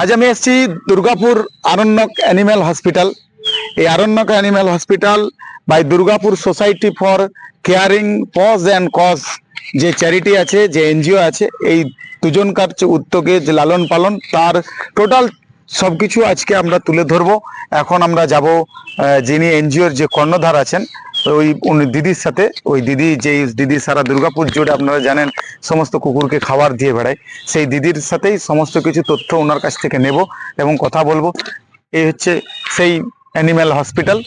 আজ আমি এসেছি দুর্গাপুর আরণ্যক অ্যানিম্যাল হসপিটাল। এই Aranyak animal hospital by Durgapur society for caring paws and cause যে চ্যারিটি আছে, যে এনজিও আছে, এই দুজনকার যে উদ্যোগে, যে লালন পালন, তার টোটাল সবকিছু আজকে আমরা তুলে ধরবো। এখন আমরা যাব যিনি এনজিওর যে কর্ণধার আছেন ওই দিদির সাথে, ওই দিদি যে দিদি সারা দুর্গাপুর জুড়ে আপনারা জানেন, সমস্ত কুকুরকে খাবার দিয়ে বেড়ায়। সেই দিদির সাথেই সমস্ত কিছু তথ্য ওনার কাছ থেকে নেব এবং কথা বলব। এই হচ্ছে সেই অ্যানিম্যাল হসপিটাল।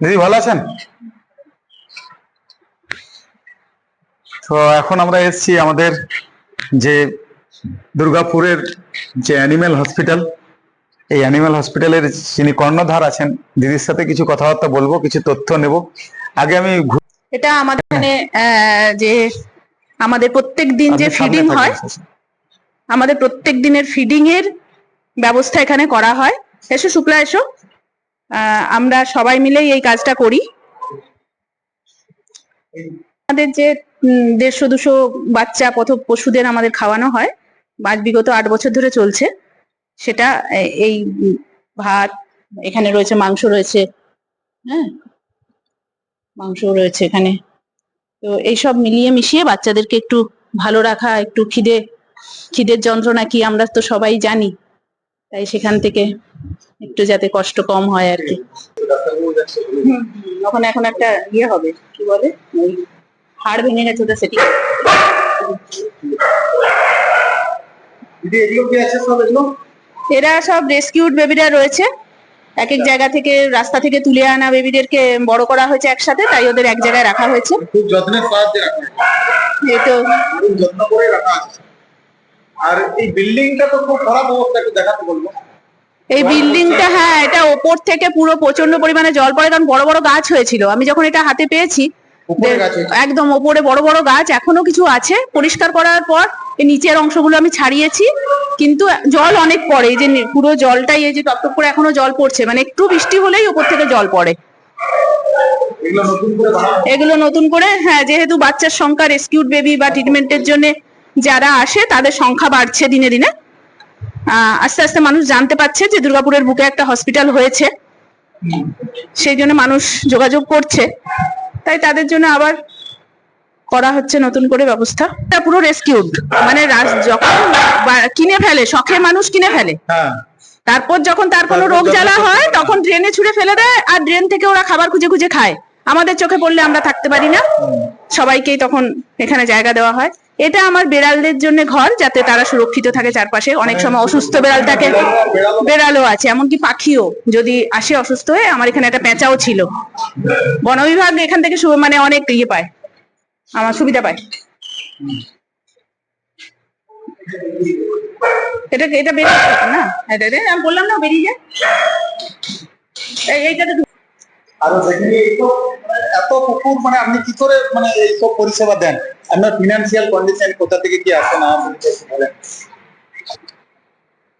দিদি ভালো আছেন? তো এখন আমরা এসেছি আমাদের যে দুর্গাপুরের যে অ্যানিম্যাল হসপিটাল এই অ্যানিম্যাল হসপিটালের যিনি কর্ণধার আছেন দিদির সাথে কিছু কথাবার্তা বলব কিছু তথ্য নেব। আগে আমি এটা আমাদের এখানে যে আমাদের প্রত্যেক দিন যে ফিডিং হয় আমাদের প্রত্যেক দিনের ফিডিং এর ব্যবস্থা এখানে করা হয়। এসো শুক্লা এসো। আহ, আমরা সবাই মিলেই এই কাজটা করি। আমাদের যে দেড়শো দুশো বাচ্চা পথ পশুদের আমাদের খাওয়ানো হয়। আজ বিগত আট বছর ধরে চলছে। সেটা এই ভাত, এখানে রয়েছে মাংস রয়েছে। হ্যাঁ মাংস রয়েছে এখানে। তো এইসব মিলিয়ে মিশিয়ে বাচ্চাদেরকে একটু ভালো রাখা, একটু খিদে, খিদের যন্ত্রণা কি আমরা তো সবাই জানি। তাই সেখান থেকে একটু যাতে কষ্ট কম হয় আর কি। ওখানে এখন একটা ইয়ে হবে, কি বলে? হাড় ভেঙে গেছে ওটা সেটি। দিদি এগুলো কি আছে সব এগুলো? এরা সব রেস্কিউড বেবিরা রয়েছে। এক এক জায়গা থেকে রাস্তা থেকে তুলে আনা বেবিদেরকে বড় করা হয়েছে একসাথে তাই ওদের এক জায়গায় রাখা হয়েছে। খুব যত্নের সাহায্যে রাখা। এই তো। যত্ন করে রাখা আছে। আর এই বিল্ডিংটা তো খুব খারাপ অবস্থা একটু দেখাতে বলব। এই বিল্ডিংটা হ্যাঁ এটা ওপর থেকে পুরো প্রচণ্ড পরিমাণে জল পড়ে কারণ বড় বড় গাছ হয়েছিল। আমি যখন এটা হাতে পেয়েছি একদম ওপরে বড় বড় গাছ এখনও কিছু আছে। পরিষ্কার করার পর নিচের অংশগুলো আমি ছাড়িয়েছি কিন্তু জল অনেক পড়ে এই যে পুরো জলটাই এই যে টপটপ করে এখনও জল পড়ছে মানে একটু বৃষ্টি হলেই উপর থেকে জল পড়ে। এগুলো নতুন করে বানানো এগুলো নতুন করে হ্যাঁ যেহেতু বাচ্চার সংখ্যা রেস্কিউড বেবি বা ট্রিটমেন্টের জন্য যারা আসে তাদের সংখ্যা বাড়ছে দিনে দিনে। আস্তে আস্তে মানুষ জানতে পারছে যে দুর্গাপুরের বুকে একটা হসপিটাল হয়েছে। সেই জন্য মানুষ যোগাযোগ করছে। তাই তাদের জন্য আবার করা হচ্ছে নতুন করে ব্যবস্থা। এটা পুরো রেস্কিউড মানে যখন কিনে ফেলে শখে মানুষ কিনে ফেলে। হ্যাঁ। তারপর যখন তার কোনো রোগ জ্বালা হয় তখন ড্রেনে ছুড়ে ফেলে দেয় আর ড্রেন থেকে ওরা খাবার খুঁজে খুঁজে খায়। আমাদের চোখে পড়লে আমরা থাকতে পারি না। সবাইকেই তখন এখানে জায়গা দেওয়া হয়। এটা আমার বেড়ালদের জন্য ঘর যাতে তারা সুরক্ষিত থাকে চারপাশে। অনেক সময় অসুস্থ বেড়াল থাকে। বেড়ালও আছে এমনকি পাখিও। যদি আসে অসুস্থ হয়ে আমার এখানে একটা পেঁচাও ছিল। বন বিভাগ এখান থেকে মানে অনেক ইয়ে পায়। আমার সুবিধা পায় এটা এটা বেরিয়ে যাবে না এটা এটা আমি বললাম না বেরিয়ে যায় এই এইটাতে আরও এত কুকুর মানে আপনি কি করে মানে এইসব পরিষেবা দেন আপনার ফিনান্সিয়াল কন্ডিশন কোথা থেকে কি আসে না।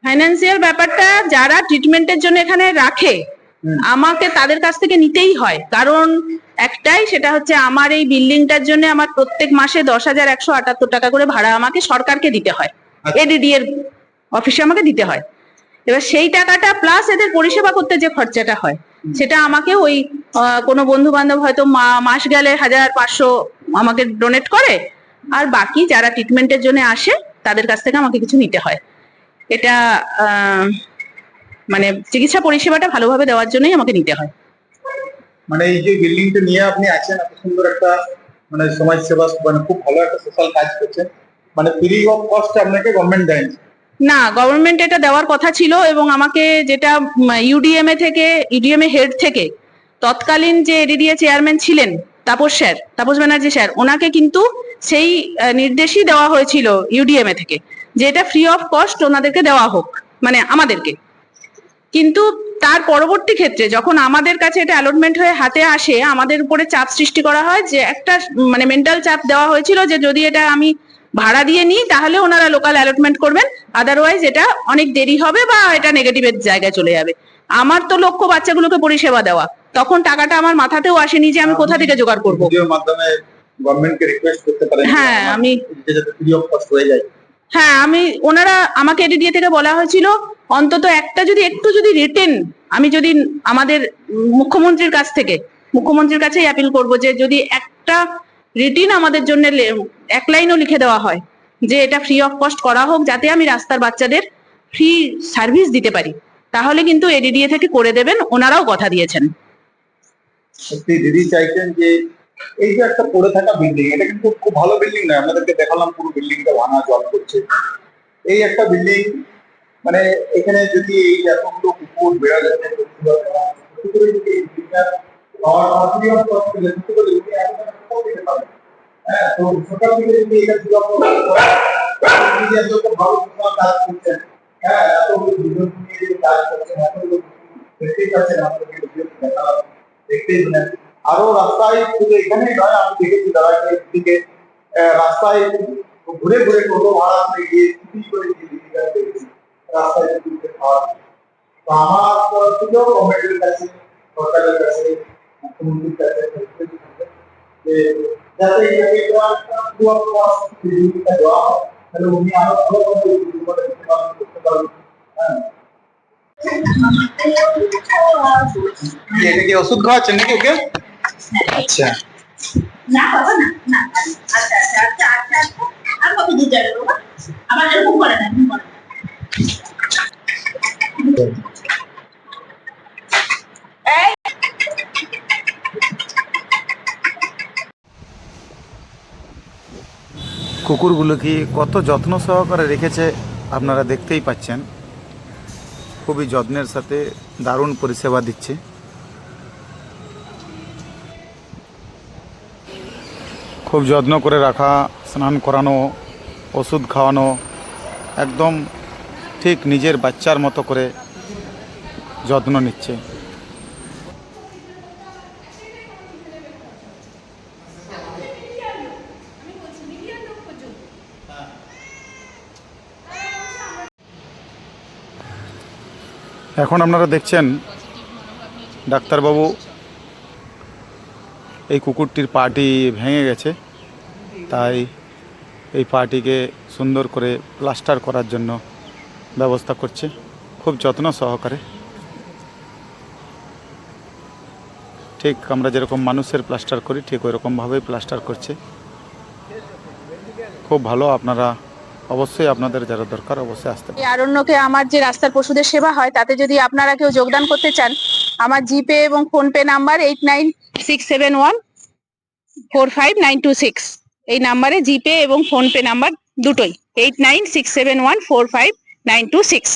ফাইন্যান্সিয়াল ব্যাপারটা যারা ট্রিটমেন্টের জন্য এখানে রাখে। আমাকে তাদের কাছ থেকে নিতেই হয়। কারণ একটাই সেটা হচ্ছে আমার এই বিল্ডিংটার জন্য আমার প্রত্যেক মাসে দশ হাজার একশো আটাত্তর টাকা করে ভাড়া আমাকে সরকারকে দিতে হয়। আচ্ছা। এডিডি এর অফিসে আমাকে দিতে হয়। এবার সেই টাকাটা প্লাস এদের পরিষেবা করতে যে খরচাটা হয় সেটা আমাকে ওই কোনো বন্ধু বান্ধব হয়তো মাস গেলে হাজার পাঁচশো আমাকে ডোনেট করে আর বাকি যারা ট্রিটমেন্টের জন্য আসে তাদের কাছ থেকে আমাকে কিছু নিতে হয়। এটা আহ, মানে চিকিৎসা পরিষেবাটা ভালোভাবে দেওয়ার জন্যই আমাকে নিতে হয়। মানে এই যে বিল্ডিংটা নিয়ে আপনি আছেন এত সুন্দর একটা মানে সমাজ সেবা মানে খুব ভালো একটা সোশ্যাল কাজ করছেন। মানে ফ্রি অফ কস্ট আপনাকে গভর্নমেন্ট দেয় না গভর্নমেন্ট এটা দেওয়ার কথা ছিল এবং আমাকে যেটা ইউডিএমএ থেকে ইউডিএমএ হেড থেকে তৎকালীন যে এডিডিএ চেয়ারম্যান ছিলেন তাপস স্যার তাপস ব্যানার্জি স্যার ওনাকে কিন্তু সেই নির্দেশই দেওয়া হয়েছিল ইউডিএমএ থেকে যে এটা ফ্রি অফ কস্ট ওনাদেরকে দেওয়া হোক মানে আমাদেরকে। কিন্তু তার পরবর্তী ক্ষেত্রে যখন আমাদের কাছে এটা অ্যালটমেন্ট হয়ে হাতে আসে আমাদের উপরে চাপ সৃষ্টি করা হয় যে একটা মানে মেন্টাল চাপ দেওয়া হয়েছিল যে যদি এটা আমি ভাড়া দিয়ে নিই তাহলে ওনারা লোকাল অ্যালটমেন্ট করবেন। আদারওয়াইজ এটা অনেক দেরি হবে বা এটা নেগেটিভের জায়গায় চলে যাবে। আমার তো লক্ষ্য বাচ্চাগুলোকে পরিষেবা দেওয়া। তখন টাকাটা আমার মাথাতেও আসেনি যে আমি কোথা থেকে জোগাড় করব। মাধ্যমে গভর্নমেন্টকে রিকোয়েস্ট করতে পারেন হ্যাঁ, আমি- যাতে ফ্রি অফ কস্ট হয়ে যায়। হ্যাঁ আমি ওনারা আমাকে এডিডিএ থেকে বলা হয়েছিল, অন্তত একটা যদি একটু যদি রিটেন আমি যদি আমাদের মুখ্যমন্ত্রীর কাছ থেকে, মুখ্যমন্ত্রীর কাছেই অ্যাপিল করব যে যদি একটা রিটিন আমাদের জন্য এক লাইনও লিখে দেওয়া হয়, যে এটা ফ্রি অফ কস্ট করা হোক, যাতে আমি রাস্তার বাচ্চাদের ফ্রি সার্ভিস দিতে পারি, তাহলে কিন্তু এডিডিএ থেকে করে দেবেন, ওনারাও কথা দিয়েছেন। সত্যি দিদি চাইছেন যে এই যে একটা পড়ে থাকা বিল্ডিং এটা কিন্তু খুব ভালো বিল্ডিং নয় আমাদেরকে দেখালাম পুরো বিল্ডিংটা ভাঙা জল করছে এই একটা বিল্ডিং মানে এখানে যদি এই এতগুলো কুকুর বেড়া যাচ্ছে দেখতেই পাচ্ছেন আমাদের দেখতেই আরও রাস্তায় শুধু এখানেই নয় আমি দেখেছি দাদাকে দিকে আহ, রাস্তায় ঘুরে ঘুরে টোটো ভাড়া করে গিয়ে ছুটি করে গিয়ে দিদিকে দেখেছি রাস্তায় ছুটিতে খাওয়া তো আমার তরফ থেকেও গভর্নমেন্টের কাছে সরকারের কাছে মুখ্যমন্ত্রীর কাছে request থাকবে যে যাতে এটাকে একটা পুরো cost দিদিটা দেওয়া হয় তাহলে উনি আরও ভালোভাবে জীবনে দিতে পারবেন করতে পারবেন। হ্যাঁ। এটা কি ওষুধ খাওয়াচ্ছেন নাকি ওকে? আচ্ছা। না বাবা না না আচ্ছা আচ্ছা আচ্ছা আচ্ছা আচ্ছা। আর কত দূর যাবে বাবা? আবার এরকম করে না এরকম করে কুকুরগুলোকে কত যত্ন সহকারে রেখেছে আপনারা দেখতেই পাচ্ছেন। খুবই যত্নের সাথে দারুণ পরিষেবা দিচ্ছে। খুব যত্ন করে রাখা, স্নান করানো, ওষুধ খাওয়ানো, একদম ঠিক নিজের বাচ্চার মতো করে যত্ন নিচ্ছে। এখন আপনারা দেখছেন ডাক্তারবাবু এই কুকুরটির পাটি ভেঙে গেছে। তাই এই পাটিকে সুন্দর করে প্লাস্টার করার জন্য ব্যবস্থা করছে। খুব যত্ন সহকারে। ঠিক আমরা যেরকম মানুষের প্লাস্টার করি, ঠিক ওই রকমভাবেই প্লাস্টার করছে। খুব ভালো, আপনারা অবশ্যই আপনাদের যারা দরকার অবশ্যই আসতে। এই আরণ্যকে আমার যে রাস্তার পশুদের সেবা হয়, তাতে যদি আপনারা কেউ যোগদান করতে চান আমার জিপে এবং PhonePe number eight nine six seven one four five nine two six. এই নাম্বারে জিপে এবং ফোনপে নাম্বার দুটোই। Eight nine six seven one four five nine two six.